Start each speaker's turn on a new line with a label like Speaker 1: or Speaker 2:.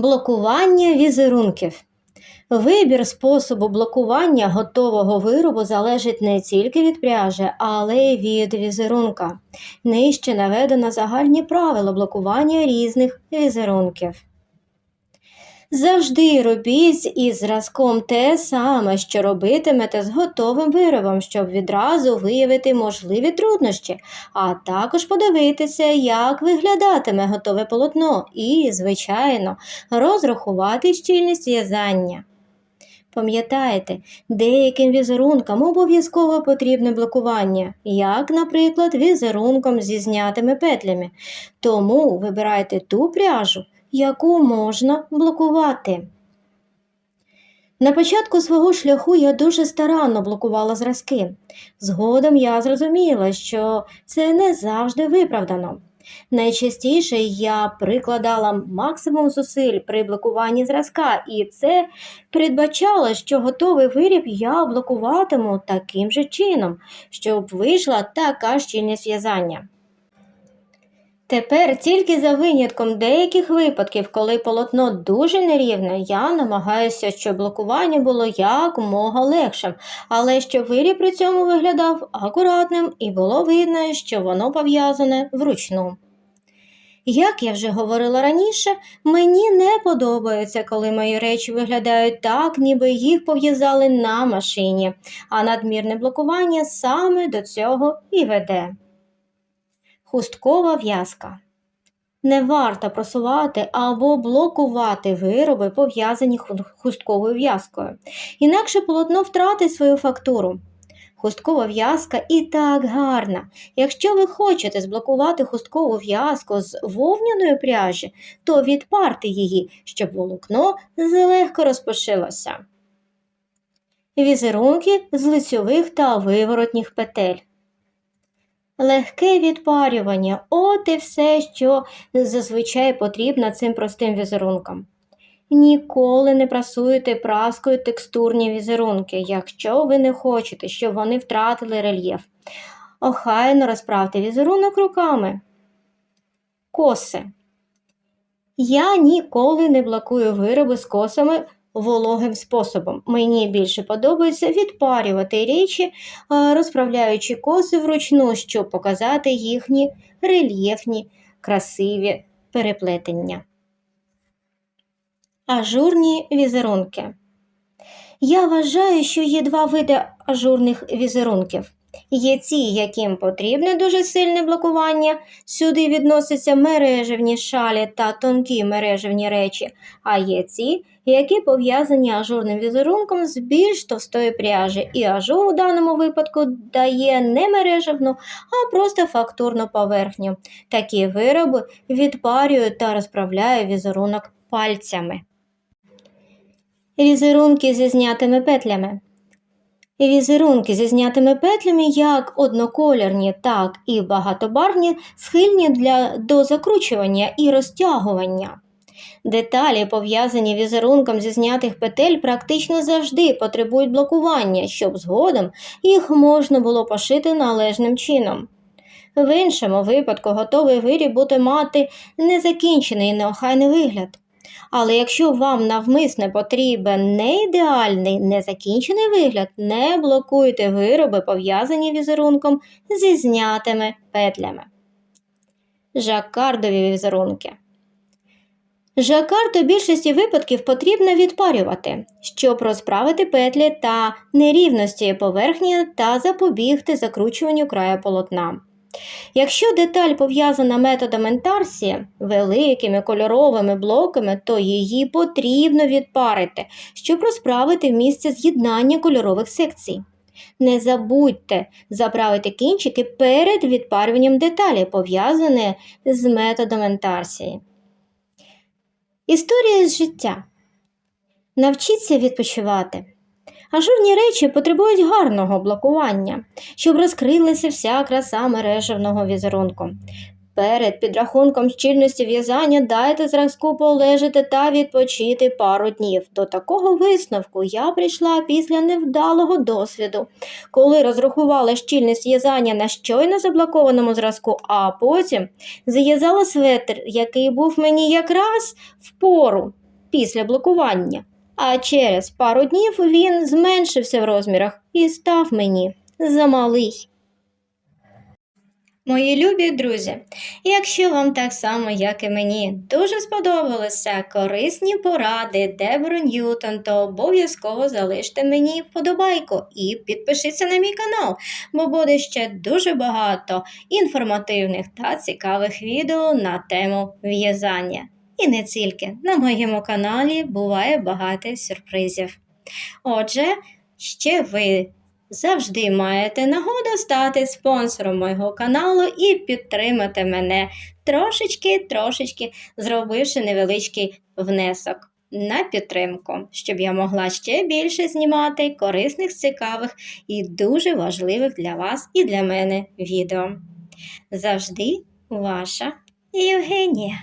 Speaker 1: Блокування візерунків. Вибір способу блокування готового виробу залежить не тільки від пряжі, але й від візерунка. Нижче наведено загальні правила блокування різних візерунків. Завжди робіть із зразком те саме, що робитимете з готовим виробом, щоб відразу виявити можливі труднощі, а також подивитися, як виглядатиме готове полотно і, звичайно, розрахувати щільність в'язання. Пам'ятайте, деяким візерункам обов'язково потрібне блокування, як, наприклад, візерунком зі знятими петлями. Тому вибирайте ту пряжу, яку можна блокувати. На початку свого шляху я дуже старанно блокувала зразки. Згодом я зрозуміла, що це не завжди виправдано. Найчастіше я прикладала максимум зусиль при блокуванні зразка, і це передбачало, що готовий виріб я блокуватиму таким же чином, щоб вийшла така щільність в'язання. Тепер тільки за винятком деяких випадків, коли полотно дуже нерівне, я намагаюся, щоб блокування було якомога легшим, але щоб виріб при цьому виглядав акуратним і було видно, що воно пов'язане вручну. Як я вже говорила раніше, мені не подобається, коли мої речі виглядають так, ніби їх пов'язали на машині, а надмірне блокування саме до цього і веде. Хусткова в'язка. Не варто просувати або блокувати вироби, пов'язані хустковою в'язкою. Інакше полотно втратить свою фактуру. Хусткова в'язка і так гарна. Якщо ви хочете зблокувати хусткову в'язку з вовняної пряжі, то відпарте її, щоб волокно злегко розпошилося. Візерунки з лицьових та виворотніх петель. Легке відпарювання от і все, що зазвичай потрібно цим простим візерункам. Ніколи не прасуйте праскою текстурні візерунки, якщо ви не хочете, щоб вони втратили рельєф. Охайно розправте візерунок руками. Коси. Я ніколи не блокую вироби з косами вологим способом. Мені більше подобається відпарювати річі, розправляючи коси вручну, щоб показати їхні рельєфні, красиві переплетення. Ажурні візерунки. Я вважаю, що є два види ажурних візерунків. Є ті, яким потрібне дуже сильне блокування. Сюди відносяться мережевні шалі та тонкі мережевні речі, а є ті, які пов'язані ажурним візерунком з більш товстої пряжі, і ажур у даному випадку дає не мережевну, а просто фактурну поверхню. Такі вироби відпарюють та розправляють візерунок пальцями. Візерунки зі знятими петлями. Візерунки зі знятими петлями, як одноколірні, так і багатобарвні, схильні для, до закручування і розтягування. Деталі, пов'язані візерунком зі знятих петель, практично завжди потребують блокування, щоб згодом їх можна було пошити належним чином. В іншому випадку готовий виріб буде мати незакінчений і неохайний вигляд. Але якщо вам навмисне потрібен не ідеальний, незакінчений вигляд, не блокуйте вироби, пов'язані візерунком зі знятими петлями. Жаккардові візерунки. Жакард у більшості випадків потрібно відпарювати, щоб розправити петлі та нерівності поверхні та запобігти закручуванню краю полотна. Якщо деталь пов'язана методом інтарсії, великими кольоровими блоками, то її потрібно відпарити, щоб розправити місце з'єднання кольорових секцій. Не забудьте заправити кінчики перед відпарюванням деталі, пов'язані з методом інтарсії. Історія з життя. Навчіться відпочивати. Ажурні речі потребують гарного блокування, щоб розкрилася вся краса мережевного візерунку. Перед підрахунком щільності в'язання дайте зразку полежати та відпочити пару днів. До такого висновку я прийшла після невдалого досвіду, коли розрахувала щільність в'язання на щойно заблокованому зразку, а потім зав'язала светр, який був мені якраз в пору. після блокування. А через пару днів він зменшився в розмірах і став мені замалий. Мої любі друзі, якщо вам так само, як і мені, дуже сподобалися корисні поради Дебро Ньютон, то обов'язково залиште мені вподобайку і підпишіться на мій канал, бо буде ще дуже багато інформативних та цікавих відео на тему в'язання. І не тільки на моєму каналі буває багато сюрпризів. Отже, ще ви завжди маєте нагоду стати спонсором мого каналу і підтримати мене трошечки-трошечки, зробивши невеличкий внесок на підтримку, щоб я могла ще більше знімати корисних, цікавих і дуже важливих для вас і для мене відео. Завжди ваша Євгенія.